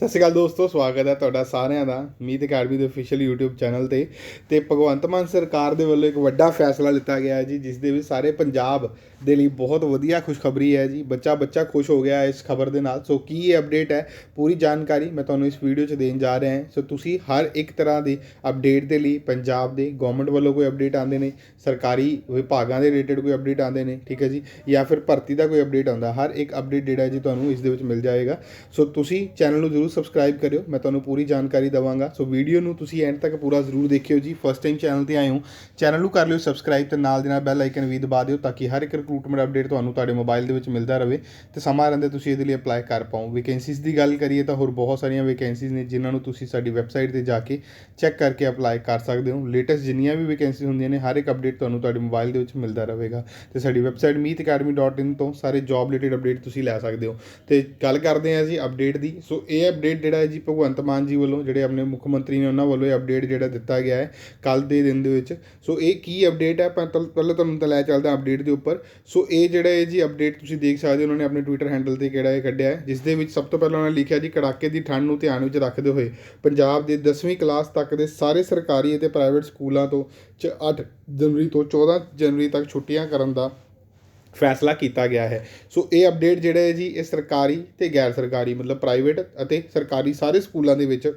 ਸਤਿ ਸ਼੍ਰੀ ਅਕਾਲ ਦੋਸਤੋ, ਸਵਾਗਤ ਹੈ ਤੁਹਾਡਾ ਸਾਰਿਆਂ ਦਾ ਮੀਤ ਅਕੈਡਮੀ ਦੇ ਅਫੀਸ਼ੀਅਲ YouTube ਚੈਨਲ ਤੇ। ਤੇ ਭਗਵੰਤ ਮਾਨ ਸਰਕਾਰ ਦੇ ਵੱਲੋਂ ਇੱਕ ਵੱਡਾ ਫੈਸਲਾ ਲਿੱਤਾ ਗਿਆ ਹੈ ਜੀ, ਜਿਸ ਦੇ ਵਿੱਚ ਸਾਰੇ ਪੰਜਾਬ ਦੇ ਲਈ ਬਹੁਤ ਵਧੀਆ ਖੁਸ਼ਖਬਰੀ ਹੈ ਜੀ। ਬੱਚਾ ਬੱਚਾ ਖੁਸ਼ ਹੋ ਗਿਆ ਇਸ ਖਬਰ ਦੇ ਨਾਲ। ਸੋ ਕੀ ਇਹ ਅਪਡੇਟ ਹੈ? ਪੂਰੀ ਜਾਣਕਾਰੀ ਮੈਂ ਤੁਹਾਨੂੰ ਇਸ ਵੀਡੀਓ 'ਚ ਦੇਣ ਜਾ ਰਿਹਾ ਹਾਂ। ਸੋ ਤੁਸੀਂ ਹਰ ਇੱਕ ਤਰ੍ਹਾਂ ਦੀ ਅਪਡੇਟ ਦੇ ਲਈ ਪੰਜਾਬ ਦੇ ਗਵਰਨਮੈਂਟ ਵੱਲੋਂ ਕੋਈ ਅਪਡੇਟ ਆਉਂਦੇ ਨੇ, ਸਰਕਾਰੀ ਵਿਭਾਗਾਂ ਦੇ ਰਿਲੇਟਡ ਕੋਈ ਅਪਡੇਟ ਆਉਂਦੇ ਨੇ, ਠੀਕ ਹੈ ਜੀ? ਜਾਂ ਫਿਰ ਭਰਤੀ ਦਾ ਕੋਈ ਅਪਡੇਟ ਆਉਂਦਾ। ਹਰ ਇੱਕ ਅਪਡੇਟ ਜਿਹੜਾ ਜੀ, ਤੁਹਾਨੂੰ ਇਸ ਦੇ ਵਿੱਚ ਮਿਲ ਜਾਏਗਾ। ਸੋ ਤੁਸੀਂ ਚੈਨਲ ਨੂੰ ਜ਼ਰੂਰ ਸਬਸਕ੍ਰਾਈਬ ਕਰਿਓ, ਮੈਂ ਤੁਹਾਨੂੰ ਪੂਰੀ ਜਾਣਕਾਰੀ ਦਵਾਂਗਾ। ਸੋ ਵੀਡੀਓ ਨੂੰ ਤੁਸੀਂ ਐਂਡ ਤੱਕ ਪੂਰਾ ਜ਼ਰੂਰ ਦੇਖਿਓ ਜੀ। ਫਸਟ ਟਾਈਮ ਚੈਨਲ ਤੇ ਆਏ ਹੋ ਚੈਨਲ ਨੂੰ ਕਰ ਲਿਓ ਸਬਸਕ੍ਰਾਈਬ ਤੇ ਨਾਲ ਦੇ ਨਾਲ ਬੈਲ ਆਈਕਨ ਵੀ ਦਬਾ ਦਿਓ ਤਾਂ ਕਿ ਹਰ ਇੱਕ ਰਿਕਰੂਟਮੈਂਟ ਅਪਡੇਟ ਤੁਹਾਨੂੰ ਤੁਹਾਡੇ ਮੋਬਾਈਲ ਦੇ ਵਿੱਚ ਮਿਲਦਾ ਰਹੇ ਤੇ ਸਮਾਂ ਰਹਿੰਦੇ ਤੁਸੀਂ ਇਹਦੇ ਲਈ ਅਪਲਾਈ ਕਰ ਪਾਓ। ਵੈਕੈਂਸੀਜ਼ ਦੀ ਗੱਲ ਕਰੀਏ ਤਾਂ ਹੋਰ ਬਹੁਤ ਸਾਰੀਆਂ ਵੈਕੈਂਸੀਜ਼ ਨੇ ਜਿਨ੍ਹਾਂ ਨੂੰ ਤੁਸੀਂ ਸਾਡੀ ਵੈਬਸਾਈਟ ਤੇ ਜਾ ਕੇ ਚੈੱਕ ਕਰਕੇ ਅਪਲਾਈ ਕਰ ਸਕਦੇ ਹੋ। ਲੇਟੈਸਟ ਜਿੰਨੀਆਂ ਵੀ ਵੈਕੈਂਸੀਜ਼ ਹੁੰਦੀਆਂ ਨੇ, ਹਰ ਇੱਕ ਅਪਡੇਟ ਤੁਹਾਨੂੰ ਤੁਹਾਡੇ ਮੋਬਾਈਲ ਦੇ ਵਿੱਚ ਮਿਲਦਾ ਰਹੇਗਾ। ਤੇ ਸਾਡੀ ਵੈਬਸਾਈਟ meetacademy.in ਤੋਂ ਸਾਰੇ ਜੌਬ ਰਿਲੇਟਡ ਅਪਡੇਟ ਤੁਸੀਂ ਲੈ ਸਕਦੇ ਹੋ। ਤੇ ਗੱਲ ਕਰਦੇ ਹਾਂ ਜੀ ਅਪਡੇਟ ਦੀ। ਸੋ ਇਹ ਅਪਡੇਟ ਜਿਹੜਾ ਹੈ ਜੀ ਭਗਵੰਤ ਮਾਨ ਜੀ ਵੱਲੋਂ, ਜਿਹੜੇ ਆਪਣੇ ਮੁੱਖ ਮੰਤਰੀ ਨੇ ਉਹਨਾਂ ਵੱਲੋਂ ਇਹ ਅਪਡੇਟ ਜਿਹੜਾ ਦਿੱਤਾ ਗਿਆ ਹੈ ਕੱਲ ਦੇ ਦਿਨ ਦੇ ਵਿੱਚ। ਸੋ ਇਹ ਕੀ ਅਪਡੇਟ ਹੈ? ਪਹਿਲਾਂ ਤੁਹਾਨੂੰ ਤਾਂ ਲੈ ਚੱਲਦਾ ਅਪਡੇਟ ਦੇ ਉੱਪਰ। ਸੋ ਇਹ ਜਿਹੜਾ ਹੈ ਜੀ ਅਪਡੇਟ ਤੁਸੀਂ ਦੇਖ ਸਕਦੇ ਹੋ, ਉਹਨਾਂ ਨੇ ਆਪਣੇ ਟਵਿੱਟਰ ਹੈਂਡਲ ਤੇ ਕਿਹੜਾ ਇਹ ਕੱਢਿਆ ਹੈ, ਜਿਸ ਦੇ ਵਿੱਚ ਸਭ ਤੋਂ ਪਹਿਲਾਂ ਉਹਨਾਂ ਨੇ ਲਿਖਿਆ ਜੀ, ਕੜਾਕੇ ਦੀ ਠੰਡ ਨੂੰ ਧਿਆਨ ਵਿੱਚ ਰੱਖਦੇ ਹੋਏ ਪੰਜਾਬ ਦੇ 10ਵੀਂ ਕਲਾਸ ਤੱਕ ਦੇ ਸਾਰੇ ਸਰਕਾਰੀ ਅਤੇ ਪ੍ਰਾਈਵੇਟ ਸਕੂਲਾਂ ਤੋਂ ਚ 8 ਜਨਵਰੀ ਤੋਂ 14 ਜਨਵਰੀ ਤੱਕ ਛੁੱਟੀਆਂ ਕਰਨ ਦਾ ਫੈਸਲਾ ਕੀਤਾ ਗਿਆ ਹੈ। ਸੋ ਇਹ ਅਪਡੇਟ ਜਿਹੜਾ ਹੈ ਜੀ, ਇਹ ਸਰਕਾਰੀ ਅਤੇ ਗੈਰ ਸਰਕਾਰੀ, ਮਤਲਬ ਪ੍ਰਾਈਵੇਟ ਅਤੇ ਸਰਕਾਰੀ ਸਾਰੇ ਸਕੂਲਾਂ ਦੇ ਵਿੱਚ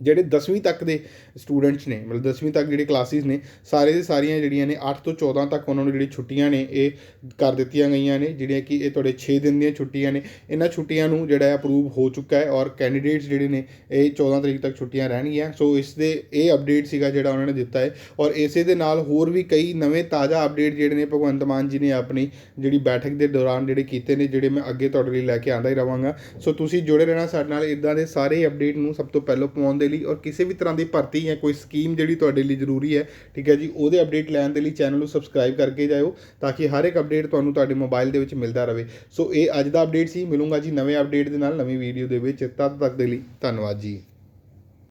ਜਿਹੜੇ 10ਵੀਂ ਤੱਕ ਦੇ ਸਟੂਡੈਂਟਸ ਨੇ, ਮਤਲਬ 10ਵੀਂ ਤੱਕ ਜਿਹੜੇ ਕਲਾਸਿਸ ਨੇ, ਸਾਰੇ ਦੇ ਸਾਰੀਆਂ ਜਿਹੜੀਆਂ ਨੇ 8 ਤੋਂ 14 ਤੱਕ ਉਹਨਾਂ ਨੂੰ ਜਿਹੜੀ ਛੁੱਟੀਆਂ ਨੇ, ਇਹ ਕਰ ਦਿੱਤੀਆਂ ਗਈਆਂ ਨੇ, ਜਿਹੜੀਆਂ ਕਿ ਇਹ ਤੁਹਾਡੇ 6 ਦਿਨ ਦੀਆਂ ਛੁੱਟੀਆਂ ਨੇ। ਇਹਨਾਂ ਛੁੱਟੀਆਂ ਨੂੰ ਜਿਹੜਾ ਹੈ ਅਪਰੂਵ ਹੋ ਚੁੱਕਾ ਹੈ ਔਰ ਕੈਂਡੀਡੇਟਸ ਜਿਹੜੇ ਨੇ, ਇਹ 14 ਤਰੀਕ ਤੱਕ ਛੁੱਟੀਆਂ ਰਹਿਣਗੀਆਂ। ਸੋ ਇਸ ਦੇ ਇਹ ਅਪਡੇਟ ਸੀਗਾ ਜਿਹੜਾ ਉਹਨਾਂ ਨੇ ਦਿੱਤਾ ਹੈ ਔਰ ਇਸੇ ਦੇ ਨਾਲ ਹੋਰ ਵੀ ਕਈ ਨਵੇਂ ਤਾਜ਼ਾ ਅਪਡੇਟ ਜਿਹੜੇ ਨੇ, ਭਗਵੰਤ ਮਾਨ ਜੀ ਨੇ ਆਪਣੀ ਜਿਹੜੀ ਬੈਠਕ ਦੇ ਦੌਰਾਨ ਜਿਹੜੇ ਕੀਤੇ ਨੇ, ਜਿਹੜੇ ਮੈਂ ਅੱਗੇ ਤੁਹਾਡੇ ਲਈ ਲੈ ਕੇ ਆਂਦਾ ਹੀ ਰਵਾਂਗਾ ਸੋ ਤੁਸੀਂ ਜੁੜੇ ਰਹਿਣਾ ਸਾਡੇ ਨਾਲ ਇਦਾਂ ਦੇ ਸਾਰੇ ਅਪਡੇਟ ਨੂੰ ਸਭ ਤੋਂ ਪਹਿਲਾਂ ਪਾਉਣ ਦੇ ਲਈ ਔਰ ਕਿਸੇ ਵੀ ਤਰ੍ਹਾਂ ਦੀ ਭਰਤੀ ਜਾਂ ਕੋਈ ਸਕੀਮ ਜਿਹੜੀ ਤੁਹਾਡੇ ਲਈ ਜ਼ਰੂਰੀ ਹੈ, ਠੀਕ ਹੈ ਜੀ, ਉਹਦੇ ਅਪਡੇਟ ਲੈਣ ਦੇ ਲਈ ਚੈਨਲ ਨੂੰ ਸਬਸਕ੍ਰਾਈਬ ਕਰਕੇ ਜਾਇਓ ਤਾਂ ਕਿ ਹਰ ਇੱਕ ਅਪਡੇਟ ਤੁਹਾਨੂੰ ਤੁਹਾਡੇ ਮੋਬਾਈਲ ਦੇ ਵਿੱਚ ਮਿਲਦਾ ਰਹੇ। ਸੋ ਇਹ ਅੱਜ ਦਾ ਅਪਡੇਟ ਸੀ। ਮਿਲੂੰਗਾ ਜੀ ਨਵੇਂ ਅਪਡੇਟ ਦੇ ਨਾਲ ਨਵੀਂ ਵੀਡੀਓ ਦੇ ਵਿੱਚ। ਤਦ ਤੱਕ ਦੇ ਲਈ ਧੰਨਵਾਦ ਜੀ।